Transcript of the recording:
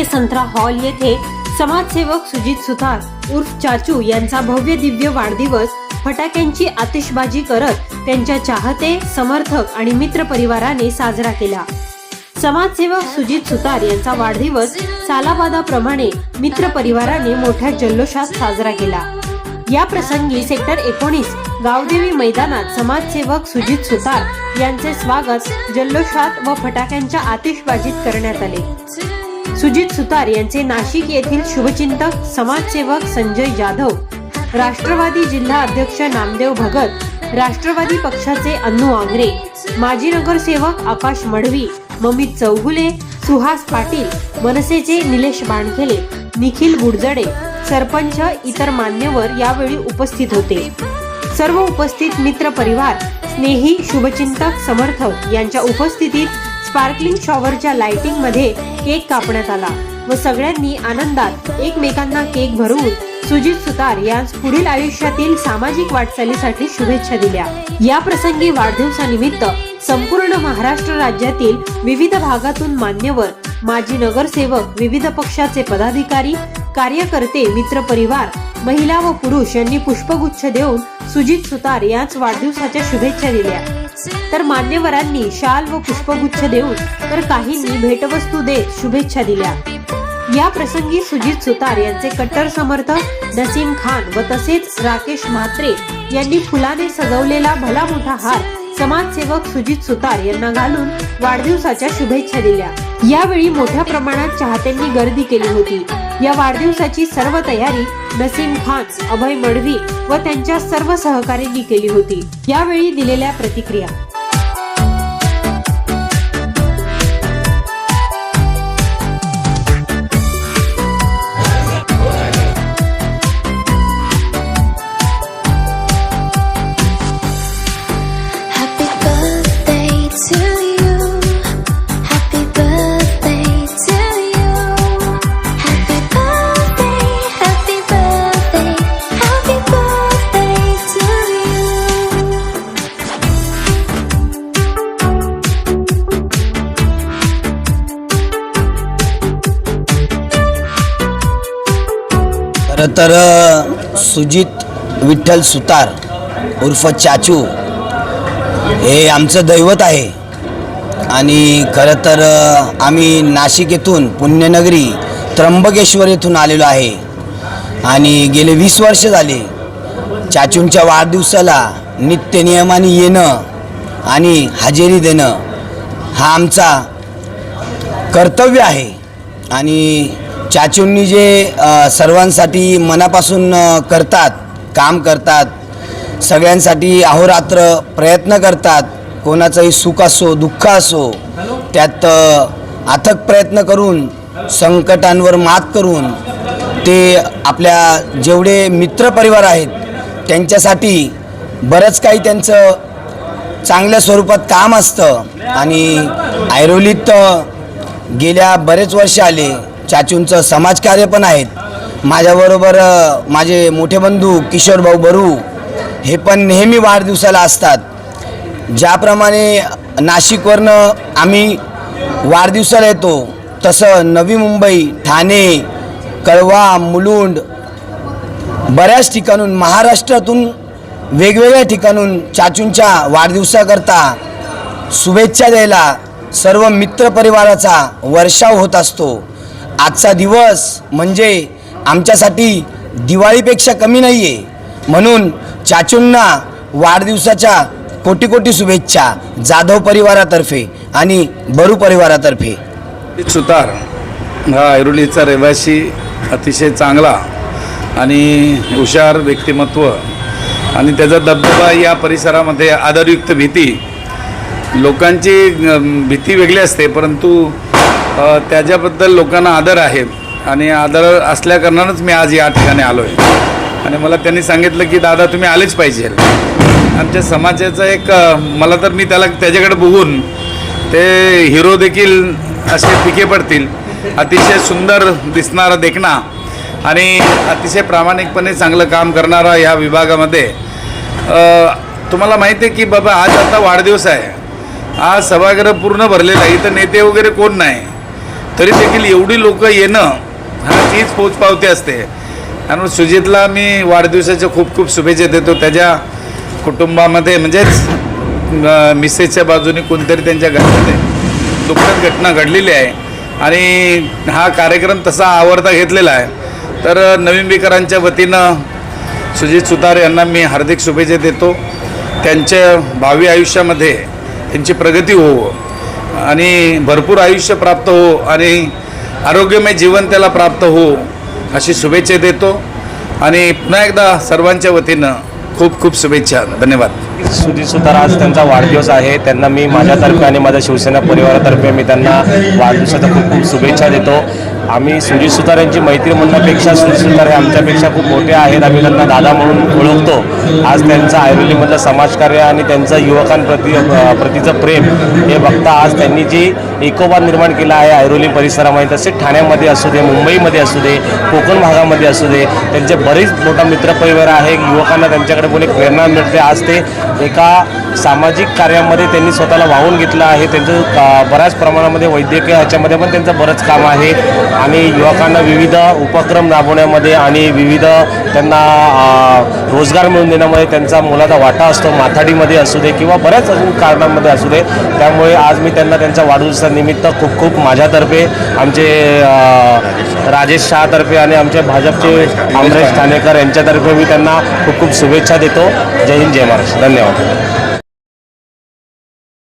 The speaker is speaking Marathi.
के संत्रा हॉल येथे समाजसेवक सुजित सुतार उर्फ चाचू यांचा भव्य दिव्य वाढदिवस फटाक्यांची आतिषबाजी करत त्यांच्या चाहते समर्थक आणि मित्र परिवाराने साजरा केला. समाजसेवक सुजित सुतार यांचा वाढदिवस सालाबादाप्रमाणे मित्र परिवाराने मोठ्या जल्लोषात साजरा केला. या प्रसंगी सेक्टर एकोणीस गावदेवी मैदानात समाजसेवक सुजित सुतार यांचे स्वागत जल्लोषात व फटाक्यांच्या आतिषबाजीत करण्यात आले. सुजित सुतार यांचे नाशिक येथील शुभचिंतक समाजसेवक संजय जाधव राष्ट्रवादी जिल्हा अध्यक्ष नामदेव भगत राष्ट्रवादी पक्षाचे अन्नू आंग्रे माजी नगरसेवक आकाश मडवी ममित चौगुले सुहास पाटील मनसेचे निलेश बाणखेले निखिल गुडजडे सरपंच इतर मान्यवर यावेळी उपस्थित होते. सर्व उपस्थित मित्र परिवार स्नेही शुभचिंतक समर्थक यांच्या उपस्थितीत स्पार्कलिंग शॉवरच्या लाइटिंगमध्ये केक कापण्यात आला व सगळ्यांनी आनंदात एकमेकांना केक भरून सुजित सुतार यांस पुढील आयुष्यातील सामाजिक वाटचालीसाठी शुभेच्छा दिल्या. या प्रसंगी वाढदिवसानिमित्त संपूर्ण महाराष्ट्र राज्यातील विविध भागातून मान्यवर माजी नगरसेवक विविध पक्षाचे पदाधिकारी कार्यकर्ते मित्र परिवार महिला व पुरुष यांनी पुष्पगुच्छ देऊन सुजित सुतार यांच वाढदिवसाच्या शुभेच्छा दिल्या. तर मान्यवरांनी शाल व पुष्पगुच्छ देऊन तर काहींनी भेटवस्तू देत शुभेच्छा दिल्या. या प्रसंगी सुजित सुतार यांचे कट्टर समर्थक नसीम खान व तसेच राकेश म्हात्रे यांनी फुलाने सजवलेला भला मोठा हार समाजसेवक सुजित सुतार यांना घालून वाढदिवसाच्या शुभेच्छा दिल्या. यावेळी मोठ्या प्रमाणात चाहत्यांनी गर्दी केली होती. या वाढदिवसाची सर्व तयारी नसीम खान अभय मडवी व त्यांच्या सर्व सहकार्यांनी केली होती. यावेळी दिलेल्या प्रतिक्रिया. तर सुजित विठ्ठल सुतार उर्फ चाचू हे आमचं दैवत आहे. आणि खरं तर आम्ही नाशिक येथून पुण्यनगरी त्र्यंबकेश्वर येथून आलेलो आहे. आणि गेले वीस वर्ष झाले चाचूंच्या वाढदिवसाला नित्य नियमाने येणं आणि हजेरी देणं हा आमचा कर्तव्य आहे. आणि चाचूंनी जे सर्वांसाठी मनापासून करतात काम करतात सगळ्यांसाठी अहोरात्र प्रयत्न करतात कोणाचंही सुख असो दुःख असो त्यात अथक प्रयत्न करून संकटांवर मात करून ते आपल्या जेवढे मित्रपरिवार आहेत त्यांच्यासाठी बरंच काही त्यांचं चांगल्या स्वरूपात काम असतं. आणि ऐरोलीत गेल्या बरेच वर्ष आले चाचूंचं समाजकार्य पण आहेत. माझ्याबरोबर माझे मोठे बंधू किशोर भाऊ बरू हे पण नेहमी वाढदिवसाला असतात. ज्याप्रमाणे नाशिकवरनं आम्ही वाढदिवसाला येतो तसं नवी मुंबई ठाणे कळवा मुलुंड बऱ्याच ठिकाणून महाराष्ट्रातून वेगवेगळ्या ठिकाणून चाचूंच्या वाढदिवसाकरता शुभेच्छा द्यायला सर्व मित्रपरिवाराचा वर्षाव होत असतो. आजचा दिवस म्हणजे आमच्यासाठी दिवाळीपेक्षा कमी नाही आहे म्हणून चाचूंना वाढदिवसाच्या कोटी कोटी शुभेच्छा जाधव परिवारातर्फे आणि बरू परिवारातर्फे. सुतार. हा ऐरोलीचा रहिवासी अतिशय चांगला आणि हुशार व्यक्तिमत्व आणि त्याचा दबदबा या परिसरामध्ये आदरयुक्त भीती. लोकांची भीती वेगळी असते परंतु त्याच्याबद्दल लोकांना आदर आहे. आणि आदर असल्याकारणानंच मी आज या ठिकाणी आलो आहे आणि मला त्यांनी सांगितलं की दादा तुम्ही आलेच पाहिजे. आमच्या समाजाचं एक मला तर मी त्याला त्याच्याकडे बघून ते हिरो देखील असे पिके पडतील. अतिशय सुंदर दिसणारा देखणा आणि अतिशय प्रामाणिकपणे चांगलं काम करणारा या विभागामध्ये. तुम्हाला माहिती आहे की बाबा आज आता वाढदिवस आहे. आज सभागृह पूर्ण भरलेला आहे. इथं नेते वगैरे कोण नाही? तरी देखील एवढी लोक येणं हा तीच पोचपावती असते. त्यामुळे सुजितला मी वाढदिवसाच्या खूप खूप शुभेच्छा देतो. त्याच्या कुटुंबामध्ये म्हणजेच मिसेसच्या बाजूने कोणतरी त्यांच्या घरामध्ये दुःखद घटना घडलेली आहे. आणि हा कार्यक्रम तसा आवडता घेतलेला आहे. तर नवीन बेकरांच्या वतीनं सुजित सुतार यांना मी हार्दिक शुभेच्छा देतो. त्यांच्या भावी आयुष्यामध्ये त्यांची प्रगती होवं. आणि भरपूर आयुष्य प्राप्त हो आणि आरोग्यमय जीवन त्याला प्राप्त हो अशी शुभेच्छा देतो. आणि पुन्हा एकदा सर्वांच्या वतीनं खूप खूप शुभेच्छा. धन्यवाद. सुधीर सुतार आज त्यांचा वाढदिवस आहे. त्यांना मी माझ्यातर्फे आणि माझ्या शिवसेना परिवारातर्फे मी त्यांना वाढदिवसाच्या खूप खूप शुभेच्छा देतो. आम्ही सुजित सुतार यांची मैत्री म्हणण्यापेक्षा सुजित सुतार हे आमच्यापेक्षा खूप मोठे आहेत. आम्ही त्यांना दादा म्हणून ओळखतो. आज त्यांचं ऐरोलीमधलं समाजकार्य आणि त्यांचं युवकांप्रती प्रतीचं प्रेम हे बघता आज त्यांनी जी एकोपा निर्माण केला आहे ऐरोली परिसरामध्ये तसेच ठाण्यामध्ये असू दे मुंबईमध्ये असू दे कोकण भागामध्ये असू दे त्यांचे बरेच मोठा मित्रपरिवार आहे. युवकांना त्यांच्याकडे पण एक प्रेरणा मिळते. आज ते एका सामाजिक कार्यामध्ये त्यांनी स्वतःला वाहून घेतलं आहे. त्यांचं बऱ्याच प्रमाणामध्ये वैद्यकीय ह्याच्यामध्ये पण त्यांचं बरंच काम आहे. आणि युवकांना विविध उपक्रम राबवण्यामध्ये आणि विविध त्यांना रोजगार मिळवून देण्यामध्ये त्यांचा मुलाचा वाटा असतो माथाडीमध्ये असू दे किंवा बऱ्याच अजून कारणांमध्ये असू दे. त्यामुळे आज मी त्यांना त्यांच्या वाढदिवसानिमित्त खूप खूप माझ्यातर्फे आमचे राजेश शहातर्फे आणि आमचे भाजपचे अमरेश ठाणेकर यांच्यातर्फे मी त्यांना खूप खूप शुभेच्छा देतो. जय हिंद जय महाराष्ट्र. धन्यवाद.